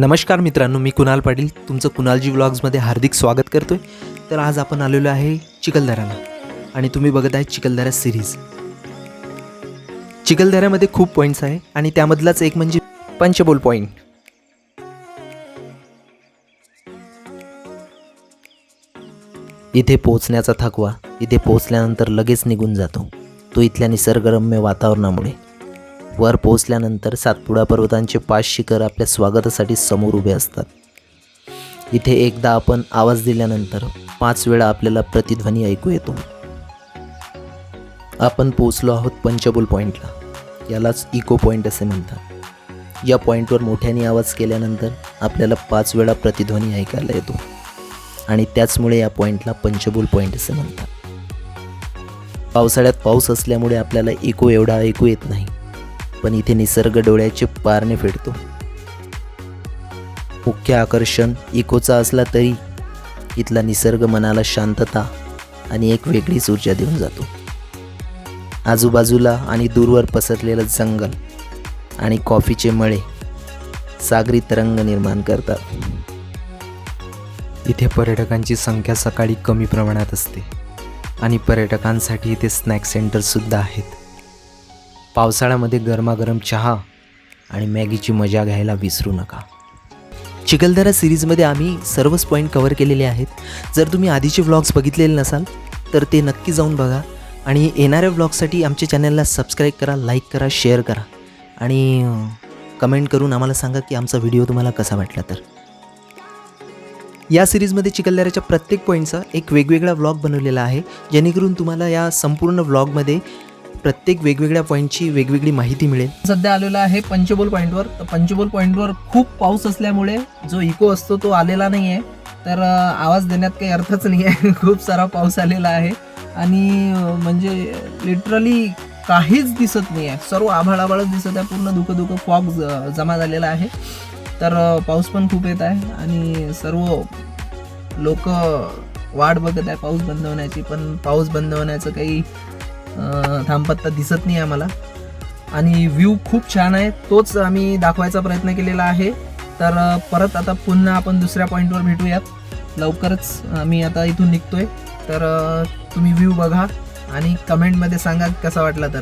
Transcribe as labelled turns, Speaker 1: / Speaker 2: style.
Speaker 1: नमस्कार मित्रांनो मी कुणाल पाटील. तुमचं कुणालजी व्लॉग्समध्ये हार्दिक स्वागत करतो आहे तर आज आपण आलेलो आहे चिखलदऱ्याला. आणि तुम्ही बघत आहे चिखलदरा सिरीज चिखलदऱ्यामध्ये खूप पॉईंट्स आहे आणि त्यामधलाच एक म्हणजे पंचबोल पॉईंट इथे पोहोचण्याचा थकवा इथे पोहोचल्यानंतर लगेच निघून जातो. तो इथल्या निसर्गरम्य वातावरणामुळे. वर पोहोचल्यानंतर सातपुडा पर्वतांचे पाच शिखर आपल्या स्वागतासाठी समोर उभे असतात. इथे एकदा आपण आवाज दिल्यानंतर पाच वेळा आपल्याला प्रतिध्वनी ऐकू येतो. आपण पोहोचलो आहोत पंचबुल पॉईंटला यालाच इको पॉईंट असे म्हणतात. या पॉईंटवर मोठ्याने आवाज केल्यानंतर आपल्याला पाच वेळा प्रतिध्वनी ऐकायला येतो. आणि त्याचमुळे या पॉईंटला पंचबुल पॉईंट असे म्हणतात. पावसाळ्यात पाऊस असल्यामुळे आपल्याला इको एवढा ऐकू येत नाही. पण इथे निसर्ग डोळ्याचे पारणे फेडतो. मुख्य आकर्षण इकोचा असला तरी इथला निसर्ग मनाला शांतता आणि एक वेगळीच ऊर्जा देऊन जातो. आजूबाजूला आणि दूरवर पसरलेलं जंगल आणि कॉफीचे मळे सागरी तरंग निर्माण करतात. इथे पर्यटकांची संख्या सकाळी कमी प्रमाणात असते आणि पर्यटकांसाठी इथे स्नॅक सेंटरसुद्धा आहेत. पावसाळ्यामध्ये गरमागरम चहा आणि मॅगीची मजा घ्यायला विसरू नका. चिखलदरा सिरीजमध्ये आम्ही सर्वच पॉईंट कवर केलेले आहेत. जर तुम्ही आधीचे व्लॉग्स बघितलेले नसाल तर ते नक्की जाऊन बघा आणि येणाऱ्या व्लॉगसाठी आमच्या चॅनलला सबस्क्राईब करा लाईक करा शेअर करा आणि कमेंट करून आम्हाला सांगा की आमचा व्हिडिओ तुम्हाला कसा वाटला तर. या सिरीजमध्ये चिखलदऱ्याच्या प्रत्येक पॉईंटचा एक वेगवेगळा व्लॉग बनवलेला आहे. जेणेकरून तुम्हाला या संपूर्ण व्लॉगमध्ये प्रत्येक वेगवेगळ्या पॉईंटची वेगवेगळी माहिती मिळेल.
Speaker 2: सध्या आलेला आहे पंचबोल पॉईंटवर तर पंचबोल पॉईंटवर खूप पाऊस असल्यामुळे जो इको असतो तो आलेला नाही आहे तर आवाज देण्यात काही अर्थच नाही आहे खूप सारा पाऊस आलेला आहे. आणि म्हणजे लिटरली काहीच दिसत नाही आहे सर्व आभाळ आभाळच दिसत आहे. पूर्ण धुकं धुकं फॉग जमा झालेला आहे. तर पाऊस पण खूप येत आहे. आणि सर्व लोक वाट बघत आहे पाऊस बंद होण्याची. पण पाऊस बंद होण्याचं काही थांबपत्ता दिसत नाही आम्हाला. आणि व्ह्यू खूप छान आहे. तोच आम्ही दाखवायचा प्रयत्न केलेला आहे. तर परत आता पुन्हा आपण दुसऱ्या पॉईंटवर भेटूयात. लवकरच आम्ही आता इथून निघतोय. तर तुम्ही व्ह्यू बघा आणि कमेंटमध्ये सांगा कसा वाटला तर.